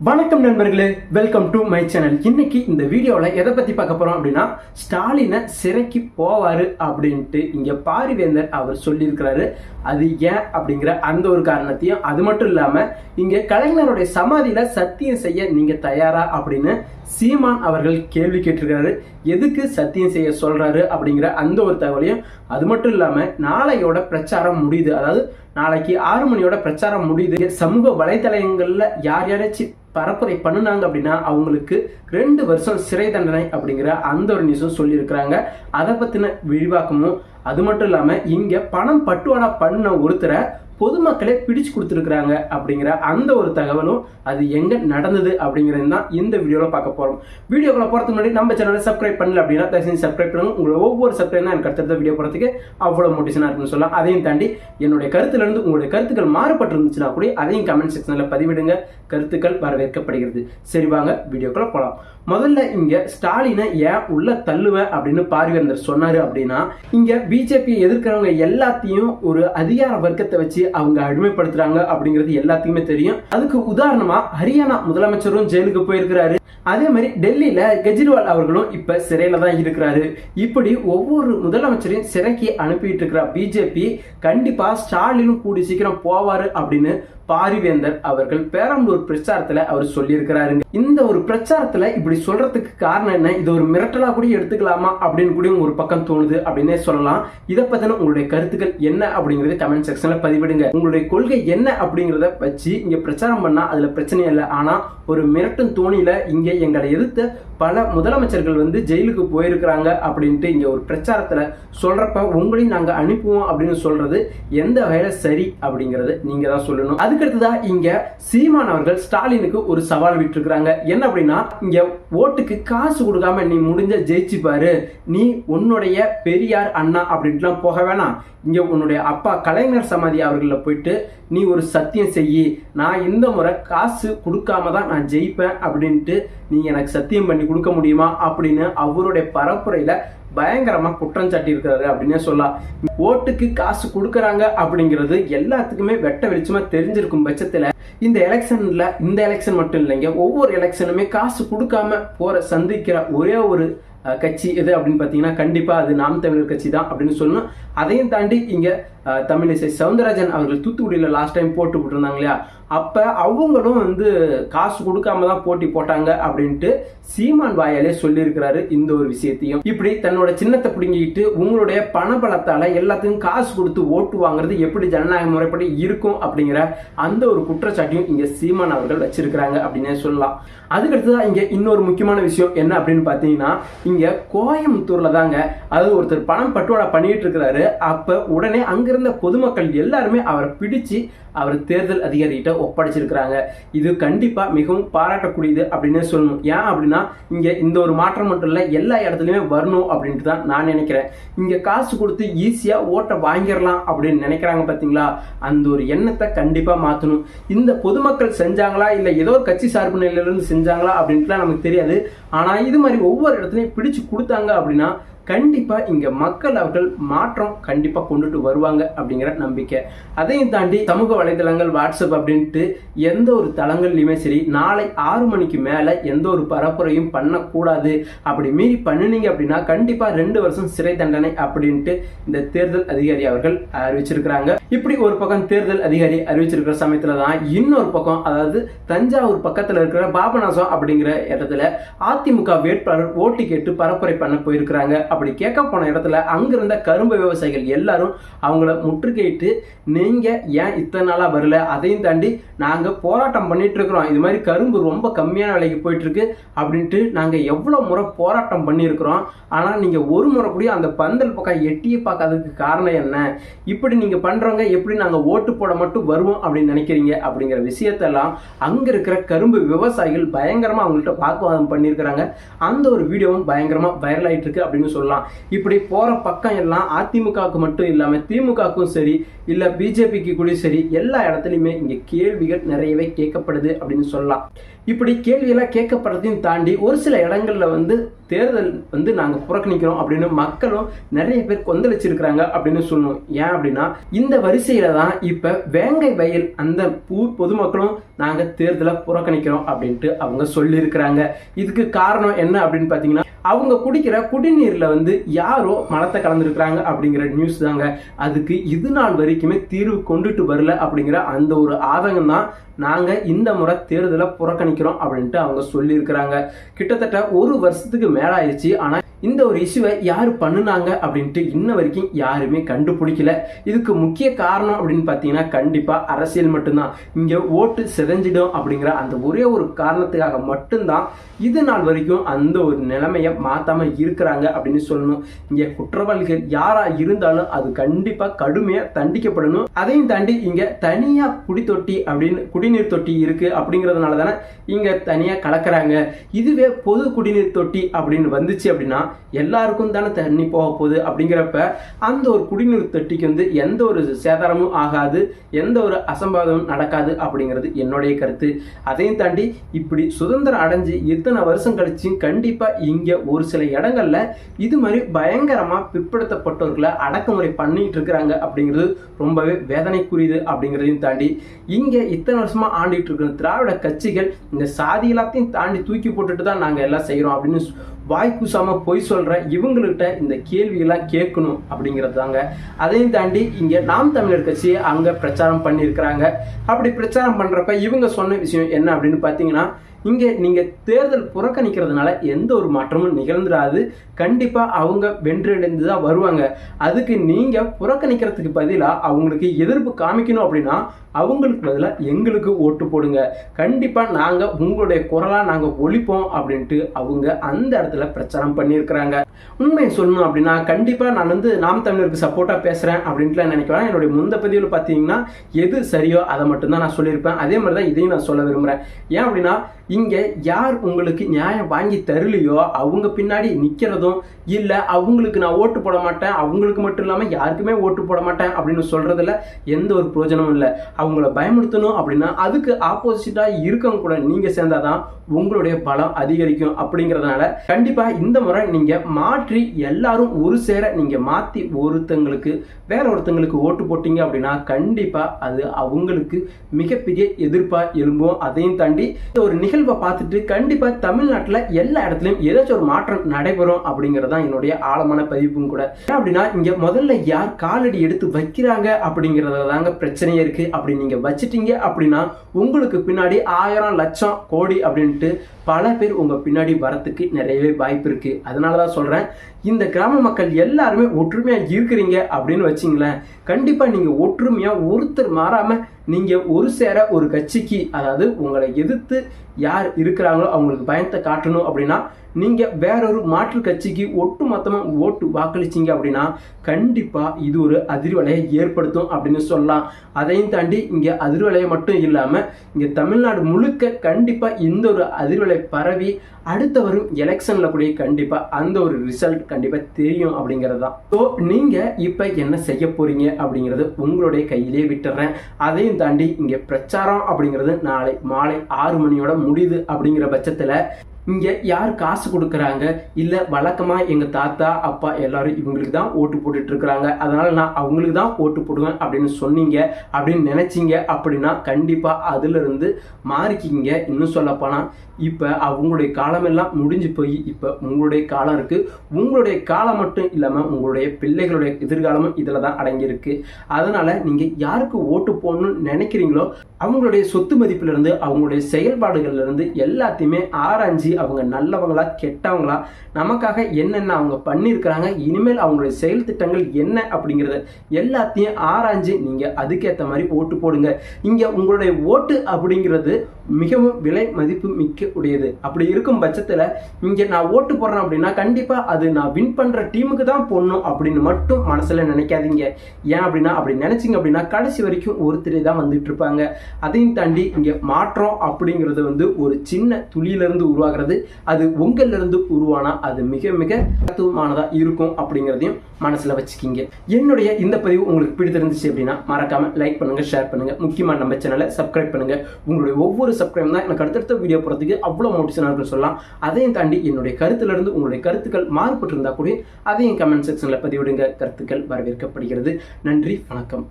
வணக்கம் நண்பர்களே welcome to my channel இன்னைக்கு இந்த வீடியோவில் எதை பற்றி பார்க்க போகிறோம் அப்படின்னா ஸ்டாலினை சிறைக்கு போவார் அப்படின்ட்டு இங்கே பாரிவேந்தர் அவர் சொல்லியிருக்கிறாரு. அது ஏன் அப்படிங்கிற அந்த ஒரு காரணத்தையும் அது மட்டும் இல்லாமல் இங்கே கலைஞருடைய சமாதியில் சத்தியம் செய்ய நீங்கள் தயாரா அப்படின்னு சீமான் அவர்கள் கேள்வி கேட்டிருக்காரு எதுக்கு சத்தியம் செய்ய சொல்கிறாரு அப்படிங்கிற அந்த ஒரு தகவலையும் அது மட்டும் இல்லாமல் நாளையோட பிரச்சாரம் முடியுது. அதாவது நாளைக்கு ஆறு மணியோட பிரச்சாரம் முடியுது. சமூக வலைத்தளங்களில் யார் யாராச்சும் பரப்புரை பண்ணுனாங்க அப்படின்னா அவங்களுக்கு ரெண்டு வருஷம் சிறை தண்டனை அப்படிங்கிற அந்த ஒரு நியூஸும் சொல்லியிருக்கிறாங்க. அதை பற்றின விரிவாக்கமும் அது மட்டும் இல்லாமல் இங்கே பணம் பட்டுவாடா பண்ண ஒருத்தரை பொதுமக்களே பிடிச்சு கொடுத்துருக்குறாங்க அப்படிங்கிற அந்த ஒரு தகவலும் அது எங்கே நடந்தது அப்படிங்கிறது தான் இந்த வீடியோவில் பார்க்க போகிறோம் வீடியோக்குள்ள போகிறதுக்கு முன்னாடி நம்ம சேனலை சப்ஸ்கிரைப் பண்ணல அப்படின்னா தயவு செஞ்சு சப்ஸ்கிரைப் பண்ணுங்க. உங்களோட ஒவ்வொரு சப்ஸ்கிரைப் தான் எனக்கு அடுத்தடுத்த வீடியோ போகிறதுக்கு அவ்வளோ மோட்டிவேஷனாக இருக்குன்னு சொல்லலாம். அதையும் தாண்டி என்னுடைய கருத்துலேருந்து உங்களுடைய கருத்துக்கள் மாறுபட்டு இருந்துச்சுன்னா கூட அதையும் கமெண்ட் செக்ஷனில் பதிவிடுங்க. கருத்துக்கள் வரவேற்கப்படுகிறது. சரி வாங்க வீடியோக்குள்ளே போகலாம் முதல்ல இங்க ஸ்டாலினை ஏன் உள்ள தள்ளுவேன் அப்படின்னு பார்வேந்தர் சொன்னாரு அப்படின்னா இங்க பிஜேபி எதிர்க்கிறவங்க எல்லாத்தையும் ஒரு அதிகார வர்க்கத்தை வச்சு அவங்க அடிமைப்படுத்துறாங்க அப்படிங்கிறது எல்லாத்தையுமே தெரியும். அதுக்கு உதாரணமா ஹரியானா முதலமைச்சரும் ஜெயிலுக்கு போயிருக்கிறாரு. அதே மாதிரி டெல்லியில கெஜ்ரிவால் அவர்களும் இப்ப சிறையில தான் இருக்கிறாரு. இப்படி ஒவ்வொரு முதலமைச்சரையும் சிறைக்கு அனுப்பிட்டு இருக்கிற பிஜேபி கண்டிப்பா ஸ்டாலினும் கூடி சீக்கிரம் போவாரு அப்படின்னு பாரிவேந்தர் அவர்கள் பேரம்பலூர் பிரச்சாரத்துல அவர் சொல்லியிருக்கிறாருங்க. இந்த ஒரு பிரச்சாரத்துல இப்படி சொல்றதுக்கு காரணம் என்ன? இது ஒரு மிரட்டலா கூட எடுத்துக்கலாமா? அப்படின்னு கூட ஒரு பக்கம் தோணுது அப்படின்னே சொல்லலாம். இதை பத்தின உங்களுடைய கருத்துக்கள் என்ன அப்படிங்கறத கமெண்ட் செக்ஷன்ல பதிவிடுங்க. உங்களுடைய கொள்கை என்ன அப்படிங்கறத வச்சு இங்க பிரச்சாரம் பண்ணா அதுல பிரச்சனை இல்லை. ஆனா ஒரு மிரட்டும் தோணியில இங்க எங்களை எதிர்த்த பல முதலமைச்சர்கள் வந்து ஜெயிலுக்கு போயிருக்கிறாங்க அப்படின்ட்டு இங்கே ஒரு பிரச்சாரத்தில் சொல்கிறப்ப உங்களையும் நாங்கள் அனுப்புவோம் அப்படின்னு சொல்கிறது எந்த வகையில் சரி அப்படிங்கிறது நீங்கள் தான் சொல்லணும். அதுக்கடுத்ததா இங்கே சீமான் அவர்கள் ஸ்டாலினுக்கு ஒரு சவால் விட்டுருக்குறாங்க. என்ன அப்படின்னா இங்கே ஓட்டுக்கு காசு கொடுக்காம நீ முடிஞ்ச ஜெயிச்சு பாரு. நீ உன்னுடைய பெரியார் அண்ணா அப்படின்ட்டுலாம் போக வேணாம். இங்கே உன்னுடைய அப்பா கலைஞர் சமாதி அவர்களில் போயிட்டு நீ ஒரு சத்தியம் செய்யி. நான் இந்த முறை காசு கொடுக்காம தான் நான் ஜெயிப்பேன் அப்படின்ட்டு நீ எனக்கு சத்தியம் பண்ணி கொடுக்க முடியுமா அப்படின்னு அவருடைய பரப்புரையில பயங்கரமா குற்றம் சாட்டி இருக்கிறாரு அப்படின்னே சொல்லலாம். ஓட்டுக்கு காசு கொடுக்கறாங்க அப்படிங்கிறது எல்லாத்துக்குமே வெட்ட வெளிச்சமா தெரிஞ்சிருக்கும் பட்சத்துல இந்த எலெக்ஷன்ல இந்த எலெக்ஷன் மட்டும் இல்லைங்க ஒவ்வொரு எலெக்ஷனுமே காசு கொடுக்காம போற சந்திக்கிற ஒரே ஒரு கட்சி எது அப்படின்னு பார்த்தீங்கன்னா கண்டிப்பா அது நாம் தமிழர் கட்சி தான் அப்படின்னு சொல்லணும். அதையும் தாண்டி இங்க தமிழிசை சவுந்தரராஜன் அவர்கள் தூத்துக்குடியில லாஸ்ட் டைம் போட்டு விட்டுருந்தாங்க இல்லையா? அப்போ அவங்களும் வந்து காசு கொடுக்காம தான் போட்டி போட்டாங்க அப்படின்ட்டு சீமான் வாயாலே சொல்லியிருக்கிறாரு இந்த ஒரு விஷயத்தையும். இப்படி தன்னோட சின்னத்தை பிடுங்கிக்கிட்டு உங்களுடைய பணபலத்தால் எல்லாத்துக்கும் காசு கொடுத்து ஓட்டு வாங்குறது எப்படி ஜனநாயக முறைப்படி இருக்கும் அப்படிங்கிற அந்த ஒரு குற்றச்சாட்டையும் இங்கே சீமான் அவர்கள் வச்சிருக்கிறாங்க அப்படின்னே சொல்லலாம். அதுக்கடுத்ததான் இங்கே இன்னொரு முக்கியமான விஷயம் என்ன அப்படின்னு பார்த்தீங்கன்னா இங்கே கோயம்புத்தூரில் தாங்க அது ஒருத்தர் பணம் பட்டுவாடா பண்ணிட்டு இருக்கிறாரு. அப்போ உடனே அங்கிருந்த பொதுமக்கள் எல்லாருமே அவரை பிடிச்சு அவர் தேர்தல் அதிகாரிகிட்ட ஒப்படைச்சிருக்கிறாங்க. இது கண்டிப்பாக மிகவும் பாராட்டக்கூடியது அப்படின்னு சொல்லணும். ஏன் அப்படின்னா இங்கே இந்த ஒரு மாற்றம் மட்டும் இல்லை எல்லா இடத்துலையுமே வரணும் அப்படின்ட்டு தான் நான் நினைக்கிறேன். இங்கே காசு கொடுத்து ஈஸியாக ஓட்டை வாங்கிடலாம் அப்படின்னு நினைக்கிறாங்க பார்த்தீங்களா அந்த ஒரு எண்ணத்தை கண்டிப்பாக மாற்றணும் இந்த பொதுமக்கள் செஞ்சாங்களா? இல்லை ஏதோ ஒரு கட்சி சார்பு நிலையில இருந்து செஞ்சாங்களா அப்படின்ட்டுலாம் நமக்கு தெரியாது. ஆனால் இது மாதிரி ஒவ்வொரு இடத்துலையும் பிடிச்சு கொடுத்தாங்க அப்படின்னா கண்டிப்பாக இங்கே மக்கள் அவர்கள் மாற்றம் கண்டிப்பாக கொண்டுட்டு வருவாங்க அப்படிங்கிற நம்பிக்கை. அதையும் தாண்டி சமூக வலைதளங்கள் வாட்ஸ்அப் அப்படின்ட்டு எந்த ஒரு தளங்கள்லையுமே சரி நாளை ஆறு மணிக்கு மேலே எந்த ஒரு பரப்புரையும் பண்ணக்கூடாது. அப்படி மீறி பண்ணுனீங்க அப்படின்னா கண்டிப்பாக ரெண்டு வருஷம் சிறை தண்டனை அப்படின்ட்டு இந்த தேர்தல் அதிகாரி அவர்கள் அறிவிச்சிருக்கிறாங்க. இப்படி ஒரு பக்கம் தேர்தல் அதிகாரி அறிவிச்சிருக்கிற சமயத்துல தான் இன்னொரு பக்கம் அதாவது தஞ்சாவூர் பக்கத்துல இருக்கிற பாபநாசம் அப்படிங்கிற இடத்துல அதிமுக வேட்பாளர் ஓட்டு கேட்டு பரப்புரை பண்ண போயிருக்கிறாங்க. அப்படி கேட்க போன இடத்துல அங்கிருந்த கரும்பு விவசாயிகள் எல்லாரும் அவங்கள முற்றுகையிட்டு நீங்க ஏன் இத்தனை நாளா வரல? அதையும் தாண்டி நாங்க போராட்டம் பண்ணிட்டு இருக்கிறோம். இது மாதிரி கரும்பு ரொம்ப கம்மியான விலைக்கு போயிட்டு இருக்கு அப்படின்ட்டு நாங்க எவ்வளவு முறை போராட்டம் பண்ணியிருக்கிறோம். ஆனா நீங்க ஒரு முறை கூட அந்த பந்தல் பக்கம் எட்டியே பார்க்காததுக்கு காரணம் என்ன? இப்படி நீங்க பண்றவங்க எப்படி நாங்க ஓட்டு போட மட்டும் வருவோம் அப்படின்னு நினைக்கிறீங்க அப்படிங்கிற விஷயத்தெல்லாம் அங்க இருக்கிற கரும்பு விவசாயிகள் பயங்கரமா அவங்கள்ட்ட வாக்குவாதம் பண்ணியிருக்கிறாங்க. அந்த ஒரு வீடியோவும் பயங்கரமா வைரல் ஆயிட்டு இருக்கு அப்படின்னு சொல்லலாம். இப்படி போற பக்கம் எல்லாம் அதிமுகவுக்கு மட்டும் இல்லாம திமுகவுக்கும் சரி இல்ல பிஜேபிக்கு கூட சரி எல்லா இடத்துலையுமே இங்க கேள்விகள் நிறையவே கேட்கப்படுது அப்படின்னு சொல்லலாம். இப்படி கேள்வியெல்லாம் கேட்கப்படுறதையும் தாண்டி ஒரு சில இடங்கள்ல வந்து தேர்தல் வந்து நாங்க புறக்கணிக்கிறோம் அப்படின்னு மக்களும் நிறைய பேர் கொந்தளிச்சிருக்கிறாங்க அப்படின்னு சொல்லணும். ஏன் அப்படின்னா இந்த வரிசையில தான் இப்ப வேங்கை வயல் அந்த பூ பொதுமக்களும் நாங்க தேர்தலை புறக்கணிக்கிறோம் அப்படின்ட்டு அவங்க சொல்லியிருக்கிறாங்க. இதுக்கு காரணம் என்ன அப்படின்னு பாத்தீங்கன்னா அவங்க குடிக்கிற குடிநீர்ல வந்து யாரோ மலத்தை கலந்துருக்கிறாங்க அப்படிங்கிற நியூஸ் தாங்க. அதுக்கு இது நாள் வரைக்குமே தீர்வு கொண்டுட்டு வரல அப்படிங்கிற அந்த ஒரு ஆதங்கம் தான் நாங்க இந்த முறை தேர்தலை புறக்கணிக்கிறோம் அப்படின்ட்டு அவங்க சொல்லியிருக்கிறாங்க. கிட்டத்தட்ட ஒரு வருஷத்துக்கு மேலாயிடுச்சு ஆனால் ஆனா இந்த ஒரு இஷ்யூவை யார் பண்ணினாங்க அப்படின்ட்டு இன்ன வரைக்கும் யாருமே கண்டுபிடிக்கல. இதுக்கு முக்கிய காரணம் அப்படின்னு பார்த்தீங்கன்னா கண்டிப்பாக அரசியல் மட்டும்தான். இங்கே ஓட்டு சிதஞ்சிடும் அப்படிங்கிற அந்த ஒரே ஒரு காரணத்துக்காக மட்டும்தான் இது நாள் வரைக்கும் அந்த ஒரு நிலைமையை மாற்றாம இருக்கிறாங்க அப்படின்னு சொல்லணும். இங்கே குற்றவாளிகள் யாராக இருந்தாலும் அது கண்டிப்பாக கடுமையாக தண்டிக்கப்படணும். அதையும் தாண்டி இங்கே தனியாக குடி தொட்டி அப்படின்னு குடிநீர் தொட்டி இருக்குது அப்படிங்கிறதுனால தானே இங்கே தனியாக கலக்கிறாங்க. இதுவே பொது குடிநீர் தொட்டி அப்படின்னு வந்துச்சு அப்படின்னா எல்லாருக்கும் தானே தண்ணி போக போகுது அப்படிங்கிறப்ப அந்த ஒரு குடிநீர் தொட்டிக்கு வந்து எந்த ஒரு சேதாரமும் ஆகாது எந்த ஒரு அசம்பாதமும் நடக்காது அப்படிங்கிறது என்னுடைய கருத்து. அதையும் தாண்டி இப்படி சுதந்திரம் அடைஞ்சு இத்தனை வருஷம் கழிச்சும் கண்டிப்பாக இங்கே ஒரு சில இடங்கள்ல இது மாதிரி பயங்கரமாக பிற்படுத்தப்பட்டவர்களை அடக்குமுறை பண்ணிட்டு இருக்கிறாங்க அப்படிங்கிறது ரொம்பவே வேதனைக்குரியது அப்படிங்கிறதையும் தாண்டி இங்கே இத்தனை வருஷமாக ஆண்டிட்டு இருக்கிற திராவிட கட்சிகள் இந்த சாதி எல்லாத்தையும் தாண்டி தூக்கி போட்டுட்டு தான் நாங்கள் எல்லாம் செய்கிறோம் அப்படின்னு வாய் கூசாம பொய் சொல்ற இவங்கள்ட்ட இந்த கேள்வியெல்லாம் கேட்கணும் அப்படிங்கிறது தாங்க அதையும் தாண்டி இங்க நாம் தமிழர் கட்சி அங்க பிரச்சாரம் பண்ணியிருக்கிறாங்க. அப்படி பிரச்சாரம் பண்றப்ப இவங்க சொன்ன விஷயம் என்ன அப்படின்னு பாத்தீங்கன்னா இங்கே நீங்கள் தேர்தல் புறக்கணிக்கிறதுனால எந்த ஒரு மாற்றமும் நிகழ்ந்துடாது கண்டிப்பாக அவங்க வென்றடைந்து தான் வருவாங்க. அதுக்கு நீங்கள் புறக்கணிக்கிறதுக்கு பதிலாக அவங்களுக்கு எதிர்ப்பு காமிக்கணும் அப்படின்னா அவங்களுக்கு பதிலாக எங்களுக்கு ஓட்டு போடுங்க. கண்டிப்பாக நாங்கள் உங்களுடைய குரலாக நாங்கள் ஒழிப்போம் அப்படின்ட்டு அவங்க அந்த இடத்துல பிரச்சாரம் பண்ணியிருக்கிறாங்க. உண்மையை சொல்லணும் அப்படின்னா கண்டிப்பாக நான் வந்து நாம் தமிழருக்கு சப்போர்ட்டாக பேசுகிறேன் அப்படின்ட்டுலாம் நினைக்கிறேன் என்னுடைய முந்த பதிவில் பார்த்தீங்கன்னா எது சரியோ அதை மட்டும்தான் நான் சொல்லியிருப்பேன். அதே மாதிரி தான் இதையும் நான் சொல்ல விரும்புகிறேன் ஏன் அப்படின்னா இங்கே யார் உங்களுக்கு நியாயம் வாங்கி தரலையோ அவங்க பின்னாடி நிற்கிறதும் இல்லை அவங்களுக்கு நான் ஓட்டு போட மாட்டேன் அவங்களுக்கு மட்டும் இல்லாமல் யாருக்குமே ஓட்டு போட மாட்டேன் அப்படின்னு சொல்கிறதுல எந்த ஒரு பிரயோஜனமும் இல்லை. அவங்கள பயமுறுத்தணும் அப்படின்னா அதுக்கு ஆப்போசிட்டாக இருக்கவங்க கூட நீங்கள் சேர்ந்தாதான் உங்களுடைய பலம் அதிகரிக்கும் அப்படிங்கிறதுனால கண்டிப்பாக இந்த முறை நீங்கள் மாற்றி எல்லாரும் ஒரு சேர நீங்கள் மாற்றி ஒருத்தங்களுக்கு வேற ஒருத்தங்களுக்கு ஓட்டு போட்டீங்க அப்படின்னா கண்டிப்பாக அது அவங்களுக்கு மிகப்பெரிய எதிர்ப்பாக எழும்பும். அதையும் தாண்டி ஒரு நிகழ்வை பார்த்துட்டு கண்டிப்பாக தமிழ்நாட்டில் எல்லா இடத்துலையும் ஏதாச்சும் ஒரு மாற்றம் நடைபெறும் அப்படிங்கிறது தான் என்னுடைய ஆழமான பதிப்பும் கூட. ஏன் அப்படின்னா இங்கே முதல்ல யார் காலடி எடுத்து வைக்கிறாங்க அப்படிங்கிறதுல தாங்க பிரச்சனையே இருக்குது அப்படி நீங்கள் வச்சிட்டீங்க அப்படின்னா உங்களுக்கு பின்னாடி ஆயிரம் லட்சம் கோடி அப்படின்ட்டு பல பேர் உங்கள் பின்னாடி வரத்துக்கு நிறையவே வாய்ப்பு இருக்குது அதனால தான் சொல்கிறேன் இந்த கிராம மக்கள் எல்லாருமே ஒற்றுமையாக இருக்கிறீங்க அப்படின்னு வச்சிங்களேன். கண்டிப்பாக நீங்கள் ஒற்றுமையாக ஒருத்தர் மாறாமல் நீங்கள் ஒரு சேர ஒரு கட்சிக்கு அதாவது உங்களை எதிர்த்து யார் இருக்கிறாங்களோ அவங்களுக்கு பயத்தை காட்டணும் அப்படின்னா நீங்கள் வேறொரு மாற்று கட்சிக்கு ஒட்டு மொத்தமாக ஓட்டு வாக்களிச்சிங்க அப்படின்னா கண்டிப்பாக இது ஒரு அதிர்வலையை ஏற்படுத்தும் அப்படின்னு சொல்லலாம். அதையும் தாண்டி இங்கே அதிர்வலையை மட்டும் இல்லாமல் இங்கே தமிழ்நாடு முழுக்க கண்டிப்பாக இந்த ஒரு அதிர்வலை பரவி அடுத்த வரும் எலெக்ஷனில் கூட கண்டிப்பாக அந்த ஒரு ரிசல்ட் கண்டிப்பாக தெரியும் அப்படிங்கிறது தான் ஸோ நீங்கள் இப்போ என்ன செய்ய போகிறீங்க அப்படிங்கிறது உங்களுடைய கையிலே விட்டுறேன். அதையும் தாண்டி இங்கே பிரச்சாரம் அப்படிங்கிறது நாளை மாலை ஆறு மணியோட முடியுது அப்படிங்கிற பட்சத்தில் இங்கே யார் காசு கொடுக்குறாங்க? இல்லை வழக்கமாக எங்கள் தாத்தா அப்பா எல்லாரும் இவங்களுக்கு தான் ஓட்டு போட்டுட்ருக்குறாங்க அதனால் நான் அவங்களுக்கு தான் ஓட்டு போடுவேன் அப்படின்னு சொன்னீங்க அப்படின்னு நினச்சிங்க அப்படின்னா கண்டிப்பாக அதிலிருந்து மாறிக்கிங்க. இன்னும் சொல்லப்போனால் இப்போ அவங்களுடைய காலமெல்லாம் முடிஞ்சு போய் இப்போ உங்களுடைய காலம் இருக்குது உங்களுடைய காலம் மட்டும் இல்லாமல் உங்களுடைய பிள்ளைகளுடைய எதிர்காலமும் இதில் தான் அடங்கியிருக்கு. அதனால் நீங்கள் யாருக்கு ஓட்டு போடணும்னு நினைக்கிறீங்களோ அவங்களுடைய சொத்து மதிப்பிலிருந்து அவங்களுடைய செயல்பாடுகள்லேருந்து எல்லாத்தையுமே ஆராய்ஞ்சு அவங்க நல்லவங்களா கெட்டவங்களா நமக்காக என்னென்ன அவங்க பண்ணியிருக்கிறாங்க இனிமேல் அவங்களுடைய செயல் திட்டங்கள் என்ன அப்படிங்கிறத எல்லாத்தையும் ஆராய்ஞ்சு நீங்கள் அதுக்கேற்ற மாதிரி ஓட்டு போடுங்க. இங்கே உங்களுடைய ஓட்டு அப்படிங்கிறது மிகவும் விலை மதிப்பு மிக்க உடையது. அப்படி இருக்கும் பட்சத்தில் இங்கே நான் ஓட்டு போடுறேன் அப்படின்னா கண்டிப்பாக அது நான் வின் பண்ணுற டீமுக்கு தான் போடணும் அப்படின்னு மட்டும் மனசில் நினைக்காதீங்க. ஏன் அப்படின்னா அப்படி நினச்சிங்க அப்படின்னா கடைசி வரைக்கும் ஒருத்தரே தான் வந்துட்டு இருப்பாங்க. அதையும் தாண்டி இங்கே மாற்றம் அப்படிங்கிறது வந்து ஒரு சின்ன துளியிலிருந்து உருவாகிறது. அது உங்களிலிருந்து உருவானா அது மிக மிக தத்துவமானதாக இருக்கும் அப்படிங்கிறதையும் மனசில் வச்சுக்கிங்க. என்னுடைய இந்த பதிவு உங்களுக்கு பிடித்திருந்துச்சு அப்படின்னா மறக்காமல் லைக் பண்ணுங்கள் ஷேர் பண்ணுங்கள் முக்கியமாக நம்ம சேனலை சப்ஸ்கிரைப் பண்ணுங்கள் உங்களுடைய ஒவ்வொரு சப்ஸ்கிரைப் தான் எனக்கு அடுத்தடுத்த வீடியோ போகிறதுக்கு அவ்வளோ மோட்டிவேஷனாக இருக்குன்னு சொல்லலாம். அதையும் தாண்டி என்னுடைய கருத்திலிருந்து உங்களுடைய கருத்துக்கள் மாறுபட்டிருந்தால் கூட அதையும் கமெண்ட் செக்ஷனில் பதிவிடுங்க. கருத்துக்கள் வரவேற்கப்படுகிறது. நன்றி வணக்கம்.